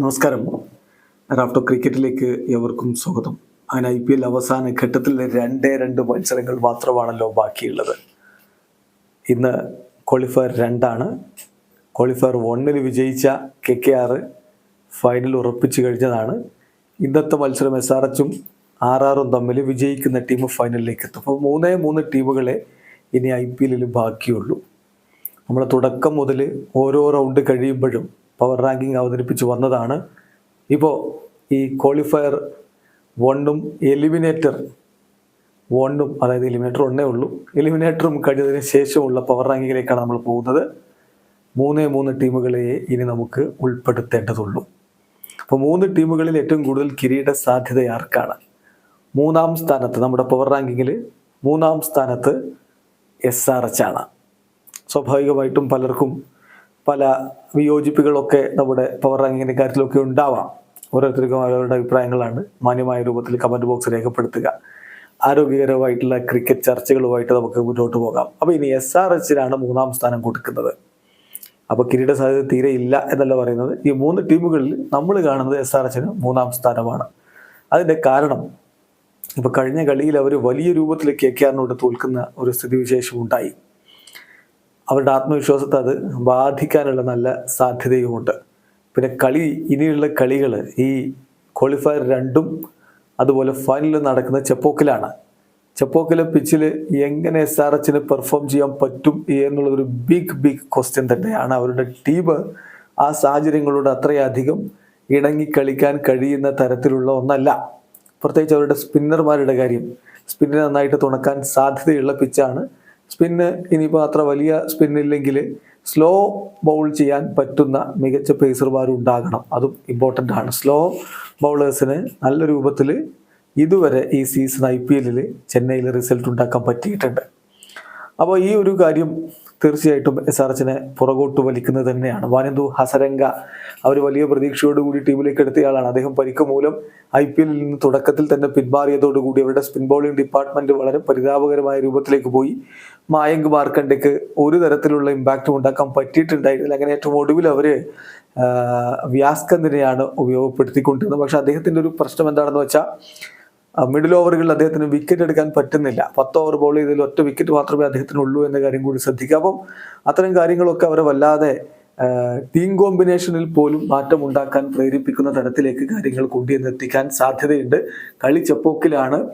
നമസ്കാരം. റാഫ്റ്റോ ക്രിക്കറ്റിലേക്ക് എവർക്കും സ്വാഗതം. അങ്ങനെ ഐ പി എൽ അവസാന ഘട്ടത്തിൽ രണ്ടേ രണ്ട് മത്സരങ്ങൾ മാത്രമാണല്ലോ ബാക്കിയുള്ളത്. ഇന്ന് ക്വാളിഫയർ രണ്ടാണ്. ക്വാളിഫയർ വണ്ണിൽ വിജയിച്ച കെ കെ ആർ ഫൈനൽ ഉറപ്പിച്ചു കഴിഞ്ഞതാണ്. ഇന്നത്തെ മത്സരം എസ് ആർ എച്ചും ആർ ആറും തമ്മിൽ വിജയിക്കുന്ന ടീം ഫൈനലിലേക്ക് എത്തും. അപ്പോൾ മൂന്നേ മൂന്ന് ടീമുകളെ ഇനി ഐ പി എല്ലിൽ ബാക്കിയുള്ളൂ. നമ്മൾ തുടക്കം മുതൽ ഓരോ റൗണ്ട് കഴിയുമ്പോഴും പവർ റാങ്കിങ് അവതരിപ്പിച്ച് വന്നതാണ്. ഇപ്പോൾ ഈ ക്വാളിഫയർ വണ്ണും എലിമിനേറ്റർ വണ്ണും അതായത് എലിമിനേറ്റർ ഒന്നേ ഉള്ളൂ. എലിമിനേറ്ററും കഴിഞ്ഞതിന് ശേഷമുള്ള പവർ റാങ്കിങ്ങിലേക്കാണ് നമ്മൾ പോകുന്നത്. മൂന്നേ മൂന്ന് ടീമുകളെ ഇനി നമുക്ക് ഉൾപ്പെടുത്തേണ്ടതുള്ളൂ. അപ്പോൾ മൂന്ന് ടീമുകളിൽ ഏറ്റവും കൂടുതൽ കിരീട സാധ്യത ആർക്കാണ്? മൂന്നാം സ്ഥാനത്ത് നമ്മുടെ പവർ റാങ്കിങ്ങിൽ മൂന്നാം സ്ഥാനത്ത് എസ് ആർ എച്ച് ആണ്. സ്വാഭാവികമായിട്ടും പലർക്കും പല വിയോജിപ്പുകളൊക്കെ നമ്മുടെ പവർ റാങ്കിങ്ങിന്റെ കാര്യത്തിലൊക്കെ ഉണ്ടാവാം. ഓരോരുത്തർക്കും അവരുടെ അഭിപ്രായങ്ങളാണ്. മാന്യമായ രൂപത്തിൽ കമന്റ് ബോക്സ് രേഖപ്പെടുത്തുക. ആരോഗ്യകരമായിട്ടുള്ള ക്രിക്കറ്റ് ചർച്ചകളുമായിട്ട് നമുക്ക് മുന്നോട്ട് പോകാം. അപ്പോൾ ഇനി എസ് ആർ എച്ചിനാണ് മൂന്നാം സ്ഥാനം കൊടുക്കുന്നത്. അപ്പോൾ കിരീട സാധ്യത തീരെ ഇല്ല എന്നല്ല പറയുന്നത്. ഈ മൂന്ന് ടീമുകളിൽ നമ്മൾ കാണുന്നത് എസ് ആർ എച്ചിന് മൂന്നാം സ്ഥാനമാണ്. അതിന്റെ കാരണം ഇപ്പോൾ കഴിഞ്ഞ കളിയിൽ അവർ വലിയ രൂപത്തിൽ കെ കെ ആറിനോട് തോൽക്കുന്ന ഒരു സ്ഥിതിവിശേഷം ഉണ്ടായി. അവരുടെ ആത്മവിശ്വാസത്തെ അത് ബാധിക്കാനുള്ള നല്ല സാധ്യതയുമുണ്ട്. പിന്നെ കളി ഇനിയുള്ള കളികൾ ഈ ക്വാളിഫയർ രണ്ടും അതുപോലെ ഫൈനലിൽ നടക്കുന്ന ചെപ്പോക്കിലാണ്. ചെപ്പോക്കിലെ പിച്ചിൽ എങ്ങനെ എസ് ആർ എച്ചിന് പെർഫോം ചെയ്യാൻ പറ്റും എന്നുള്ളതൊരു ബിഗ് ബിഗ് ക്വസ്റ്റ്യൻ തന്നെയാണ്. അവരുടെ ടീം ആ സാഹചര്യങ്ങളോട് അത്രയധികം ഇണങ്ങി കളിക്കാൻ കഴിയുന്ന തരത്തിലുള്ള ഒന്നല്ല. പ്രത്യേകിച്ച് അവരുടെ സ്പിന്നർമാരുടെ കാര്യം. സ്പിന്നിനെ നന്നായിട്ട് തുണക്കാൻ സാധ്യതയുള്ള പിച്ചാണ് സ്പിന്ന് ഇനിയിപ്പോൾ അത്ര വലിയ സ്പിന്നില്ലെങ്കിൽ സ്ലോ ബൗൾ ചെയ്യാൻ പറ്റുന്ന മികച്ച പേസർമാരും ഉണ്ടാകണം. അതും ഇമ്പോർട്ടന്റ് ആണ്. സ്ലോ ബൗളേഴ്സിന് നല്ല രൂപത്തിൽ ഇതുവരെ ഈ സീസൺ ഐ പി എല്ലിൽ ചെന്നൈയിൽ റിസൾട്ട് ഉണ്ടാക്കാൻ പറ്റിയിട്ടുണ്ട്. അപ്പോൾ ഈ ഒരു കാര്യം തീർച്ചയായിട്ടും എസ് ആർ എച്ചിനെ പുറകോട്ട് വലിക്കുന്നത് തന്നെയാണ്. വാനിന്ദു ഹസരംഗ അവർ വലിയ പ്രതീക്ഷയോടുകൂടി ടീമിലേക്ക് എടുത്തയാളാണ് അദ്ദേഹം പരിക്ക് മൂലം ഐ പി എല്ലിൽ നിന്ന് തുടക്കത്തിൽ തന്നെ പിന്മാറിയതോടുകൂടി അവരുടെ സ്പിൻ ബൗളിംഗ് ഡിപ്പാർട്ട്മെന്റ് വളരെ പരിതാപകരമായ രൂപത്തിലേക്ക് പോയി. മായങ്ക് മാർക്കണ്ടയ്ക്ക് ഒരു തരത്തിലുള്ള ഇമ്പാക്റ്റും ഉണ്ടാക്കാൻ പറ്റിയിട്ടുണ്ടായിരുന്നില്ല. അങ്ങനെ ഏറ്റവും ഒടുവിൽ അവർ വ്യാസ്കന്തിനെയാണ് ഉപയോഗപ്പെടുത്തിക്കൊണ്ടിരുന്നത്. പക്ഷെ അദ്ദേഹത്തിന്റെ ഒരു പ്രശ്നം എന്താണെന്ന് വെച്ചാൽ മിഡിൽ ഓവറുകളിൽ അദ്ദേഹത്തിന് വിക്കറ്റ് എടുക്കാൻ പറ്റുന്നില്ല. പത്ത് ഓവർ ബോൾ ചെയ്തതിൽ ഒറ്റ വിക്കറ്റ് മാത്രമേ അദ്ദേഹത്തിന് ഉള്ളൂ എന്ന കാര്യം കൂടി ശ്രദ്ധിക്കുക. അപ്പം അത്തരം കാര്യങ്ങളൊക്കെ അവരെ വല്ലാതെ ടീം കോമ്പിനേഷനിൽ പോലും മാറ്റം ഉണ്ടാക്കാൻ പ്രേരിപ്പിക്കുന്ന തരത്തിലേക്ക് കാര്യങ്ങൾ കൊണ്ടുവന്നെത്തിക്കാൻ സാധ്യതയുണ്ട്. കളി ചെപ്പോക്കിലാണ്.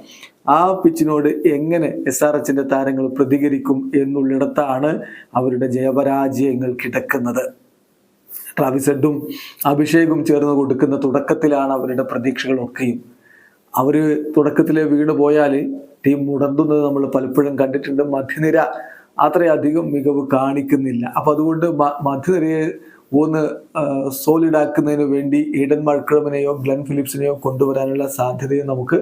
ആ പിച്ചിനോട് എങ്ങനെ എസ് ആർ എച്ചിന്റെ താരങ്ങൾ പ്രതികരിക്കും എന്നുള്ളിടത്താണ് അവരുടെ ജയപരാജയങ്ങൾ കിടക്കുന്നത്. ട്രാവിസെഡും അഭിഷേകും ചേർന്ന് കൊടുക്കുന്ന തുടക്കത്തിലാണ് അവരുടെ പ്രതീക്ഷകളൊക്കെയും. അവർ തുടക്കത്തിൽ വീണ് പോയാൽ ടീം മുടന്തുന്നത് നമ്മൾ പലപ്പോഴും കണ്ടിട്ടുണ്ട്. മധ്യനിര അത്രയധികം മികവ് കാണിക്കുന്നില്ല. അപ്പം അതുകൊണ്ട് മധ്യനിരയെ ഒന്ന് സോളിഡ് ആക്കുന്നതിന് വേണ്ടി ഈഡൻ മൾക്രമിനെയോ ഗ്ലെൻ ഫിലിപ്സിനെയോ കൊണ്ടുവരാനുള്ള സാധ്യതയും നമുക്ക്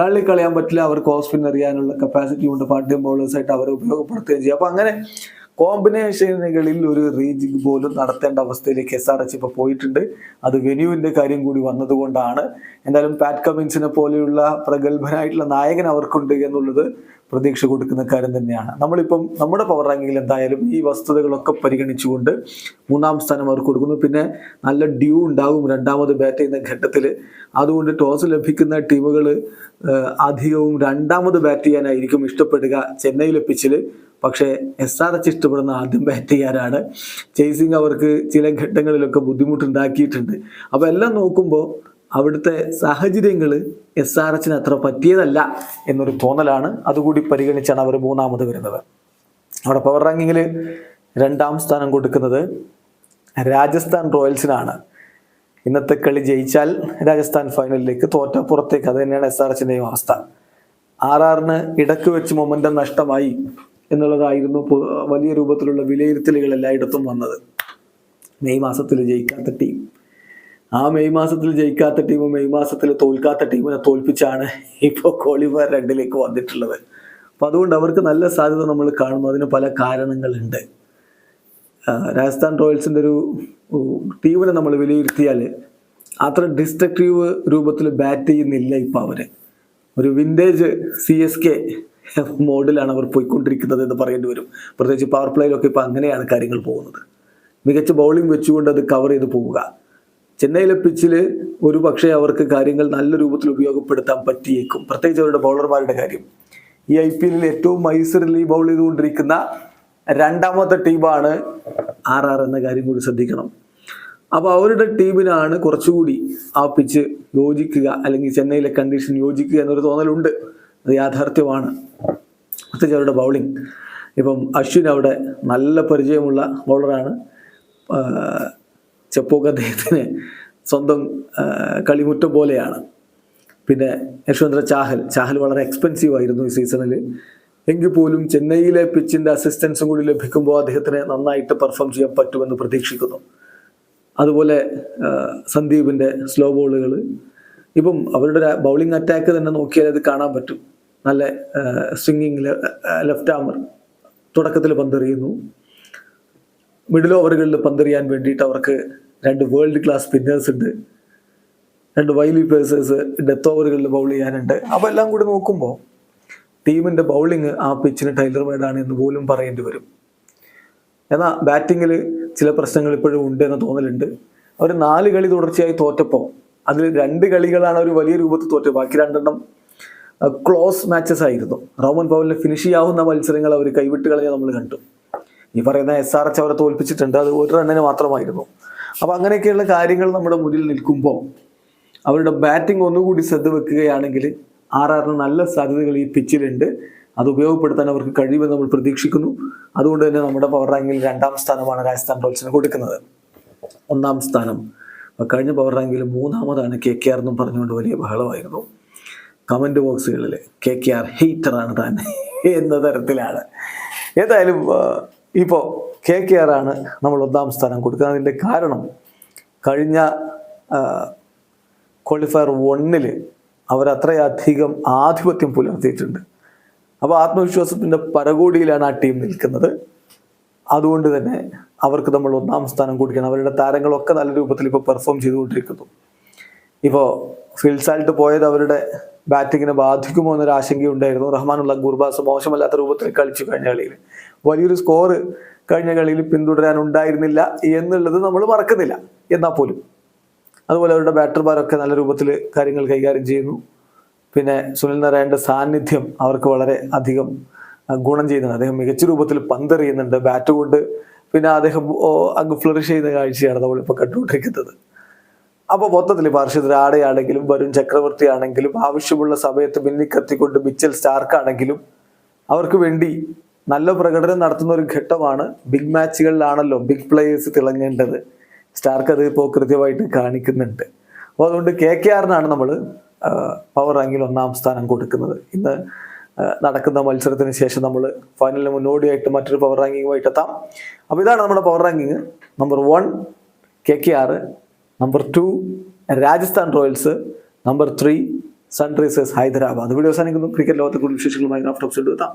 തള്ളിക്കളയാൻ പറ്റില്ല. അവർക്ക് ഓഫ് സ്പിൻ അറിയാനുള്ള കപ്പാസിറ്റി ഉണ്ട്. പാർട്ടി ബൗളേഴ്സായിട്ട് അവരെ ഉപയോഗപ്പെടുത്തുകയും ചെയ്യും. അപ്പം അങ്ങനെ കോമ്പിനേഷനുകളിൽ ഒരു റീജിങ് പോലും നടത്തേണ്ട അവസ്ഥയിലേക്ക് എസ് ആർ എച്ച് ഇപ്പോൾ പോയിട്ടുണ്ട്. അത് വെന്യൂവിന്റെ കാര്യം കൂടി വന്നതുകൊണ്ടാണ്. എന്തായാലും പാറ്റ് കമിൻസിനെ പോലെയുള്ള പ്രഗത്ഭനായിട്ടുള്ള നായകൻ അവർക്കുണ്ട് എന്നുള്ളത് പ്രതീക്ഷ കൊടുക്കുന്ന കാര്യം തന്നെയാണ്. നമ്മളിപ്പം നമ്മുടെ പവർ റാങ്കിങ്ങിൽ എന്തായാലും ഈ വസ്തുതകളൊക്കെ പരിഗണിച്ചുകൊണ്ട് മൂന്നാം സ്ഥാനം അവർക്ക് കൊടുക്കുന്നു. പിന്നെ നല്ല ഡ്യൂ ഉണ്ടാകും രണ്ടാമത് ബാറ്റ് ചെയ്യുന്ന ഘട്ടത്തിൽ. അതുകൊണ്ട് ടോസ് ലഭിക്കുന്ന ടീമുകൾ അധികവും രണ്ടാമത് ബാറ്റ് ചെയ്യാനായിരിക്കും ഇഷ്ടപ്പെടുക. ചെന്നൈയിലെ പിച്ചിൽ പക്ഷേ എസ് ആർ എച്ച് ഇഷ്ടപ്പെടുന്ന ആദ്യം ബാറ്റ് ചെയ്യാനാണ് ചേസിങ് അവർക്ക് ചില ഘട്ടങ്ങളിലൊക്കെ ബുദ്ധിമുട്ടുണ്ടാക്കിയിട്ടുണ്ട്. അപ്പോൾ എല്ലാം നോക്കുമ്പോൾ അവിടുത്തെ സാഹചര്യങ്ങൾ എസ് ആർ എച്ചിന് അത്ര പറ്റിയതല്ല എന്നൊരു തോന്നലാണ്. അതുകൂടി പരിഗണിച്ചാണ് അവർ മൂന്നാമത് വരുന്നത്. അവിടെ പവർ റാങ്കിങ്ങിൽ രണ്ടാം സ്ഥാനം കൊടുക്കുന്നത് രാജസ്ഥാൻ റോയൽസിനാണ്. ഇന്നത്തെ കളി ജയിച്ചാൽ രാജസ്ഥാൻ ഫൈനലിലേക്ക് തോറ്റ പുറത്തേക്ക്. അത് തന്നെയാണ് എസ് ആർ എച്ചിന്റെയും അവസ്ഥ. ആർ ആറിന് ഇടയ്ക്ക് വെച്ച് മൊമെന്റം നഷ്ടമായി. എന്നുള്ളതായിരുന്നു വലിയ രൂപത്തിലുള്ള വിലയിരുത്തലുകൾ എല്ലായിടത്തും വന്നത്. മെയ് മാസത്തിൽ ജയിക്കാത്ത ടീം ആ മെയ് മാസത്തിൽ ജയിക്കാത്ത ടീം മെയ് മാസത്തിൽ തോൽക്കാത്ത ടീമിനെ തോൽപ്പിച്ചാണ് ഇപ്പോൾ ക്വാളിഫയർ രണ്ടിലേക്ക് വന്നിട്ടുള്ളത്. അപ്പം അതുകൊണ്ട് അവർക്ക് നല്ല സാധ്യത നമ്മൾ കാണുന്നു. അതിന് പല കാരണങ്ങളുണ്ട്. രാജസ്ഥാൻ റോയൽസിന്റെ ഒരു ടീമിനെ നമ്മൾ വിലയിരുത്തിയാൽ അത്ര ഡിസ്ട്രക്റ്റീവ് രൂപത്തിൽ ബാറ്റ് ചെയ്യുന്നില്ല ഇപ്പോൾ അവർ ഒരു വിന്റേജ് സി എസ് കെ മോഡിലാണ് അവർ പോയിക്കൊണ്ടിരിക്കുന്നത് എന്ന് പറയേണ്ടി വരും. പ്രത്യേകിച്ച് പവർ പ്ലേയിലൊക്കെ ഇപ്പോൾ അങ്ങനെയാണ് കാര്യങ്ങൾ പോകുന്നത്. മികച്ച ബൗളിംഗ് വെച്ചുകൊണ്ട് അത് കവർ ചെയ്ത് പോവുക. ചെന്നൈയിലെ പിച്ചിൽ ഒരു പക്ഷേ അവർക്ക് കാര്യങ്ങൾ നല്ല രൂപത്തിൽ ഉപയോഗപ്പെടുത്താൻ പറ്റിയേക്കും. പ്രത്യേകിച്ച് അവരുടെ ബൗളർമാരുടെ കാര്യം. ഈ ഐ പി എല്ലിൽ ഏറ്റവും മൈസൂരിൽ ബൗൾ ചെയ്തുകൊണ്ടിരിക്കുന്ന രണ്ടാമത്തെ ടീമാണ് ആർ ആർ എന്ന കാര്യം കൂടി ശ്രദ്ധിക്കണം. അപ്പോൾ അവരുടെ ടീമിനാണ് കുറച്ചുകൂടി ആ പിച്ച് യോജിക്കുക അല്ലെങ്കിൽ ചെന്നൈയിലെ കണ്ടീഷൻ യോജിക്കുക എന്നൊരു തോന്നലുണ്ട്. അത് യാഥാർത്ഥ്യമാണ്. പ്രത്യേകിച്ച് അവരുടെ ബൗളിംഗ് ഇപ്പം അശ്വിൻ അവിടെ നല്ല പരിചയമുള്ള ബൗളറാണ് ചെപ്പോക്ക് അദ്ദേഹത്തിന് സ്വന്തം കളിമുറ്റം പോലെയാണ്. പിന്നെ യശ്വന്ദ്ര ചാഹൽ. ചാഹൽ വളരെ എക്സ്പെൻസീവ് ആയിരുന്നു ഈ സീസണിൽ എങ്കിൽ പോലും ചെന്നൈയിലെ പിച്ചിന്റെ അസിസ്റ്റൻസും കൂടി ലഭിക്കുമ്പോൾ അദ്ദേഹത്തിന് നന്നായിട്ട് പെർഫോം ചെയ്യാൻ പറ്റുമെന്ന് പ്രതീക്ഷിക്കുന്നു. അതുപോലെ സന്ദീപിന്റെ സ്ലോ ബോളുകൾ ഇപ്പം അവരുടെ ബൗളിംഗ് അറ്റാക്ക് തന്നെ നോക്കിയാൽ അത് കാണാൻ പറ്റും. നല്ല സ്വിങ്ങിങ് ലെഫ്റ്റ് ആമർ തുടക്കത്തിൽ പന്തെറിയുന്നു. മിഡിൽ ഓവറുകളിൽ പന്തെറിയാൻ വേണ്ടിയിട്ട് അവർക്ക് രണ്ട് വേൾഡ് ക്ലാസ് സ്പിന്നേഴ്സ് ഉണ്ട്. രണ്ട് വൈലി പേഴ്സേഴ്സ് ഡെത്ത് ഓവറുകളിൽ ബൗൾ ചെയ്യാനുണ്ട്. അപ്പോൾ എല്ലാം കൂടി നോക്കുമ്പോൾ ടീമിന്റെ ബൗളിങ് ആ പിച്ചിന് ടൈലർ മേഡാണ് എന്ന് പോലും പറയേണ്ടി വരും. എന്നാൽ ബാറ്റിങ്ങിൽ ചില പ്രശ്നങ്ങൾ ഇപ്പോഴും ഉണ്ട് എന്ന് തോന്നലുണ്ട്. അവർ നാല് കളി തുടർച്ചയായി തോറ്റപ്പോൾ അതിൽ രണ്ട് കളികളാണ് അവർ വലിയ രൂപത്തിൽ തോറ്റത്. ബാക്കി രണ്ടെണ്ണം ക്ലോസ് മാച്ചസ് ആയിരുന്നു. റോമൻ പൗലിന് ഫിനിഷ് ചെയ്യാവുന്ന മത്സരങ്ങൾ അവർ കൈവിട്ട് കളഞ്ഞ നമ്മൾ കണ്ടു. ഈ പറയുന്ന എസ് ആർ എച്ച് അവരെ തോൽപ്പിച്ചിട്ടുണ്ട്. അത് ഒരു റണ്ണിന് മാത്രമായിരുന്നു. അപ്പോൾ അങ്ങനെയൊക്കെയുള്ള കാര്യങ്ങൾ നമ്മുടെ മുന്നിൽ നിൽക്കുമ്പോൾ അവരുടെ ബാറ്റിംഗ് ഒന്നുകൂടി ശ്രദ്ധ വെക്കുകയാണെങ്കിൽ ആർ ആറിന് നല്ല സാധ്യതകൾ ഈ പിച്ചിലുണ്ട് അത് ഉപയോഗപ്പെടുത്താൻ അവർക്ക് കഴിയുമെന്ന് നമ്മൾ പ്രതീക്ഷിക്കുന്നു. അതുകൊണ്ട് തന്നെ നമ്മുടെ പവർ റാങ്കിൽ രണ്ടാം സ്ഥാനമാണ് രാജസ്ഥാൻ റോയൽസിന് കൊടുക്കുന്നത്. ഒന്നാം സ്ഥാനം. കഴിഞ്ഞ പവർ റാങ്കിൽ മൂന്നാമതാണ് കെ കെ ആർ എന്നും പറഞ്ഞുകൊണ്ട് വലിയ ബഹളമായിരുന്നു. കമന്റ് ബോക്സുകളിൽ കെ കെ ആർ ഹീറ്ററാണ് താൻ എന്ന തരത്തിലാണ്. ഏതായാലും ഇപ്പോൾ കെ കെ ആർ ആണ് നമ്മൾ ഒന്നാം സ്ഥാനം കൊടുക്കുന്നത്. അതിന്റെ കാരണം കഴിഞ്ഞ ക്വാളിഫയർ വണ്ണിൽ അവരത്രയധികം ആധിപത്യം പുലർത്തിയിട്ടുണ്ട്. അപ്പോൾ ആത്മവിശ്വാസത്തിന്റെ പരകോടിയിലാണ് ആ ടീം നിൽക്കുന്നത്. അതുകൊണ്ട് തന്നെ അവർക്ക് നമ്മൾ ഒന്നാം സ്ഥാനം കൊടുക്കണം. അവരുടെ താരങ്ങളൊക്കെ നല്ല രൂപത്തിൽ ഇപ്പോൾ പെർഫോം ചെയ്തുകൊണ്ടിരിക്കുന്നു. ഇപ്പോൾ ഫിൽസായിട്ട് പോയത് അവരുടെ ബാറ്റിങ്ങിനെ ബാധിക്കുമോ എന്നൊരു ആശങ്കയുണ്ടായിരുന്നു. റഹ്മാനുള്ള ഗുർബാസ് മോശമല്ലാത്ത രൂപത്തിൽ കളിച്ചു കഴിഞ്ഞ കളിയിൽ. വലിയൊരു സ്കോർ കഴിഞ്ഞ കളിയിൽ പിന്തുടരാൻ ഉണ്ടായിരുന്നില്ല എന്നുള്ളത് നമ്മൾ മറക്കുന്നില്ല. എന്നാൽ പോലും. അതുപോലെ അവരുടെ ബാറ്റർമാരൊക്കെ നല്ല രൂപത്തിൽ കാര്യങ്ങൾ കൈകാര്യം ചെയ്യുന്നു. പിന്നെ സുനിൽ നാരായണന്റെ സാന്നിധ്യം അവർക്ക് വളരെ അധികം ഗുണം ചെയ്യുന്നുണ്ട്. അദ്ദേഹം മികച്ച രൂപത്തിൽ പന്തെറിയുന്നുണ്ട്. ബാറ്റ് കൊണ്ട് പിന്നെ അദ്ദേഹം അങ്ങ് ഫ്ലറിഷ് ചെയ്യുന്ന കാഴ്ചയാണ് നമ്മളിപ്പോൾ കണ്ടുകൊണ്ടിരിക്കുന്നത്. അപ്പോൾ മൊത്തത്തിൽ പാർശ്വത ആടെയാണെങ്കിലും വരുൺ ചക്രവർത്തി ആണെങ്കിലും ആവശ്യമുള്ള സമയത്ത് മിന്നിക്കത്തിക്കൊണ്ട് മിച്ചൽ സ്റ്റാർക്കാണെങ്കിലും അവർക്ക് വേണ്ടി നല്ല പ്രകടനം നടത്തുന്ന ഒരു ഘട്ടമാണ് ബിഗ് മാച്ചുകളിലാണല്ലോ ബിഗ് പ്ലേയേഴ്സ് തിളങ്ങേണ്ടത്. സ്റ്റാർക്ക് അത് ഇപ്പോൾ കൃത്യമായിട്ട് കാണിക്കുന്നുണ്ട്. അപ്പോൾ അതുകൊണ്ട് കെ കെ ആറിനാണ് നമ്മൾ പവർ റാങ്കിൽ ഒന്നാം സ്ഥാനം കൊടുക്കുന്നത്. ഇന്ന് നടക്കുന്ന മത്സരത്തിന് ശേഷം നമ്മൾ ഫൈനലിന് മുന്നോടിയായിട്ട് മറ്റൊരു പവർ റാങ്കിങ്ങുമായിട്ട് എത്താം അപ്പോൾ ഇതാണ് നമ്മുടെ power ranking number one K K R number two Rajasthan royals number three sunrisers Hyderabad video അവസാനിക്കുന്നു. ക്രിക്കറ്റ് ലോകത്തെ കൂടുതൽ വിശേഷങ്ങളുമായി ഓഫ് ഓപ്ഷൻ എത്താം